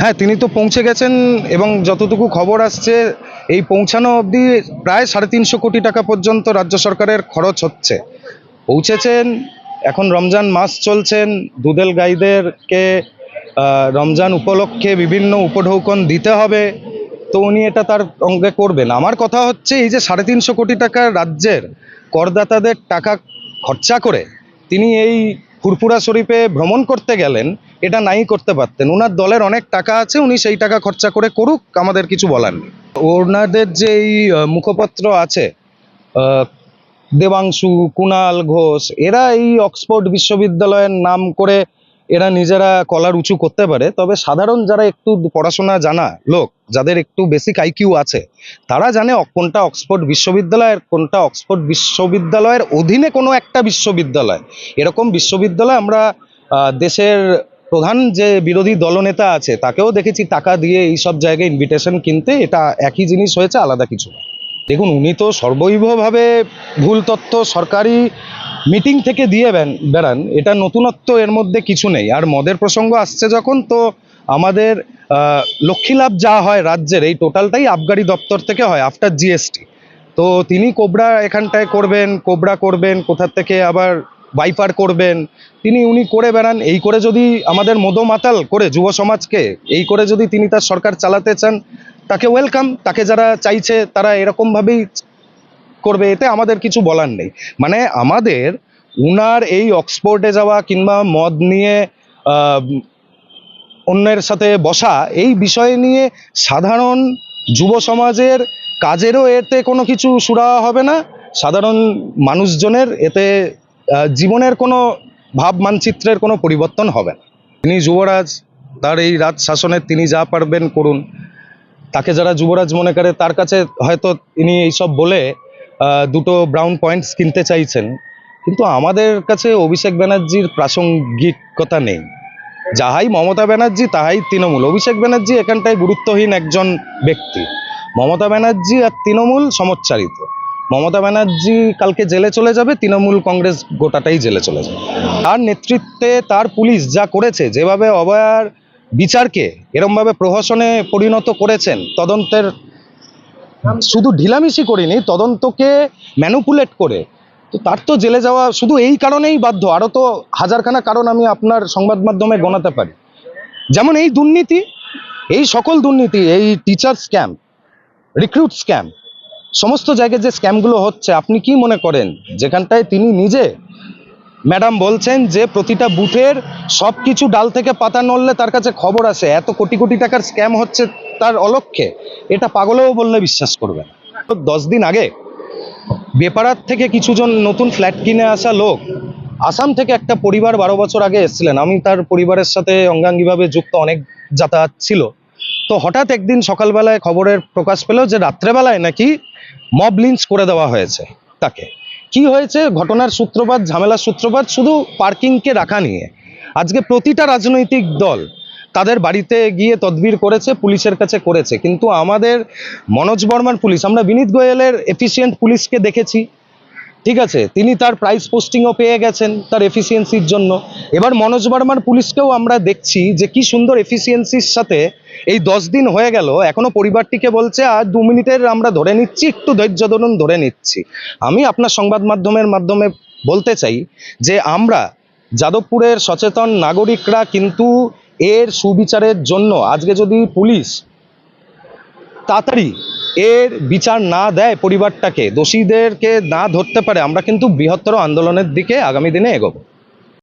হ্যাঁ তিনি তো পৌঁছে গেছেন এবং যতটুকু খবর আসছে, এই পৌঁছানো অবধি প্রায় সাড়ে তিনশো কোটি টাকা পর্যন্ত রাজ্য সরকারের খরচ হচ্ছে। পৌঁছেছেন, এখন রমজান মাস চলছেন দুদেল গাইদেরকে রমজান উপলক্ষে বিভিন্ন উপঢৌকন দিতে হবে। তো উনি এটা তার অঙ্গে করবেন। আমার কথা হচ্ছে, এই যে সাড়ে তিনশো কোটি টাকা রাজ্যের করদাতাদের টাকা খরচা করে, তিনি এই ফুরফুরা শরীফে ভ্রমণ করতে গেলেন, এটা নাই করতে পারতেন। ওনার দলের অনেক টাকা আছে, উনি সেই টাকা খরচা করে করুক, আমাদের কিছু বলার নেই। ওনাদের যে এই মুখপত্র আছে দেবাংশু কুণাল ঘোষ, এরা এই অক্সফোর্ড বিশ্ববিদ্যালয়ের নাম করে এরা নিজেরা কলার উঁচু করতে পারে, তবে সাধারণ যারা একটু পড়াশোনা জানা লোক, যাদের একটু বেসিক আইকিউ আছে, তারা জানে কোনটা অক্সফোর্ড বিশ্ববিদ্যালয় আর কোনটা অক্সফোর্ড বিশ্ববিদ্যালয়ের অধীনে কোনো একটা বিশ্ববিদ্যালয়। এরকম বিশ্ববিদ্যালয় আমরা দেশের প্রধান যে বিরোধী দলনেতা আছে, তাকেও দেখেছি, টাকা দিয়ে এই সব জায়গায় ইনভিটেশন কিনতে, এটা একই জিনিস হয়েছে, আলাদা কিছু না। দেখুন উনি তো সর্বৈবভাবে ভুল তথ্য সরকারি মিটিং থেকে দিয়ে বেড়ান এটা নতুনত্ব এর মধ্যে কিছু নেই। আর মদের প্রসঙ্গ আসছে যখন তো আমাদের আহ, লক্ষ্মী লাভ যা হয় রাজ্যের এই টোটালটাই আবগারি দপ্তর থেকে হয় আফটার জিএসটি। তো তিনি কোবরা এখানটায় করবেন কোবরা করবেন কোথার থেকে আবার বাইপার করবেন তিনি উনি করে বেড়ান এই করে যদি আমাদের মদমাতাল করে যুব সমাজকে এই করে যদি তিনি তার সরকার চালাতে চান তাকে ওয়েলকাম তাকে যারা চাইছে তারা এরকমভাবেই করবে, এতে আমাদের কিছু বলার নেই। মানে আমাদের উনার এই অক্সফোর্ডে যাওয়া কিংবা মদ নিয়ে অন্যের সাথে বসা এই বিষয় নিয়ে সাধারণ যুব সমাজের কাজেরও এতে কোনো কিছু সুরা হবে না। সাধারণ মানুষজনের এতে জীবনের কোনো ভাব মানচিত্রের কোনো পরিবর্তন হবে না। তিনি যুবরাজ, তার এই রাজ শাসনের তিনি যা পারবেন করুন। তাকে যারা যুবরাজ মনে করে, তার কাছে হয়তো তিনি এইসব বলে দুটো ব্রাউন পয়েন্টস কিনতে চাইছেন। কিন্তু আমাদের কাছে অভিষেক ব্যানার্জির প্রাসঙ্গিকতা নেই। যাহাই মমতা ব্যানার্জি, তাহাই তৃণমূল। অভিষেক ব্যানার্জি এখানটায় গুরুত্বহীন একজন ব্যক্তি। মমতা ব্যানার্জি আর তৃণমূল সমচ্চারিত। মমতা ব্যানার্জি কালকে জেলে চলে যাবে, তৃণমূল কংগ্রেস গোটাটাই জেলে চলে যাবে। তার নেতৃত্বে তার পুলিশ যা করেছে, যেভাবে অভয়ার বিচারকে এরমভাবে প্রহসনে পরিণত করেছেন, তদন্তের শুধু ঢিলামিশি করিনি, তদন্তকে ম্যানুপুলেট করে। তো তার তো জেলে যাওয়া শুধু এই কারণেই বাধ্য আরও তো হাজারখানা কারণ আমি আপনার সংবাদ মাধ্যমে গোনাতে পারি। যেমন এই দুর্নীতি, এই সকল দুর্নীতি, এই টিচার স্ক্যাম রিক্রুট স্ক্যাম সমস্ত জায়গায় যে স্ক্যামগুলো হচ্ছে, আপনি কি মনে করেন? যেখানটায় তিনি নিজে ম্যাডাম বলছেন যে প্রতিটা বুথের সব কিছু ডাল থেকে পাতা নড়লে তার কাছে খবর আসে। এত কোটি কোটি টাকার স্ক্যাম হচ্ছে তার অলক্ষ্যে এটা পাগলেও বললে বিশ্বাস করবে তো দশ দিন আগে বেপারার থেকে কিছুজন নতুন ফ্ল্যাট কিনে আসা লোক আসাম থেকে একটা পরিবার বারো বছর আগে এসেছিলেন। আমি তার পরিবারের সাথে অঙ্গাঙ্গিভাবে যুক্ত অনেক যাতায়াত ছিল। তো হঠাৎ একদিন সকালবেলায় খবরের প্রকাশ পেল যে রাত্রেবেলায় নাকি মব লিঞ্চ করে দেওয়া হয়েছে তাকে। কি হয়েছে? ঘটনার সূত্রপাত, ঝামেলার সূত্রপাত, শুধু পার্কিংকে রাখা নিয়ে। আজকে প্রতিটা রাজনৈতিক দল তাদের বাড়িতে গিয়ে তদবির করেছে, পুলিশের কাছে করেছে। কিন্তু আমাদের মনোজ বর্মার পুলিশ, আমরা বিনীত গোয়েলের এফিসিয়েন্ট পুলিশকে দেখেছি। ঠিক আছে? তিনি তার প্রাইস পোস্টিংও পেয়ে গেছেন তার এফিসিয়েন্সির জন্য। এবার মনোজ বর্মার পুলিশকেও আমরা দেখছি যে কি সুন্দর এফিসিয়েন্সির সাথে এই দশ দিন হয়ে গেল, এখনও পরিবারটিকে বলছে, আর দু মিনিটের আমরা ধরে নিচ্ছি, একটু ধৈর্য ধরুন, ধরে নিচ্ছি। আমি আপনার সংবাদ মাধ্যমের মাধ্যমে বলতে চাই যে আমরা যাদবপুরের সচেতন নাগরিকরা কিন্তু এর সুবিচারের জন্য আজকে যদি পুলিশ তাড়াতাড়ি এর বিচার না দেয় পরিবারটাকে, দোষীদেরকে না ধরতে পারে, আমরা কিন্তু বৃহত্তর আন্দোলনের দিকে আগামী দিনে এগোবো।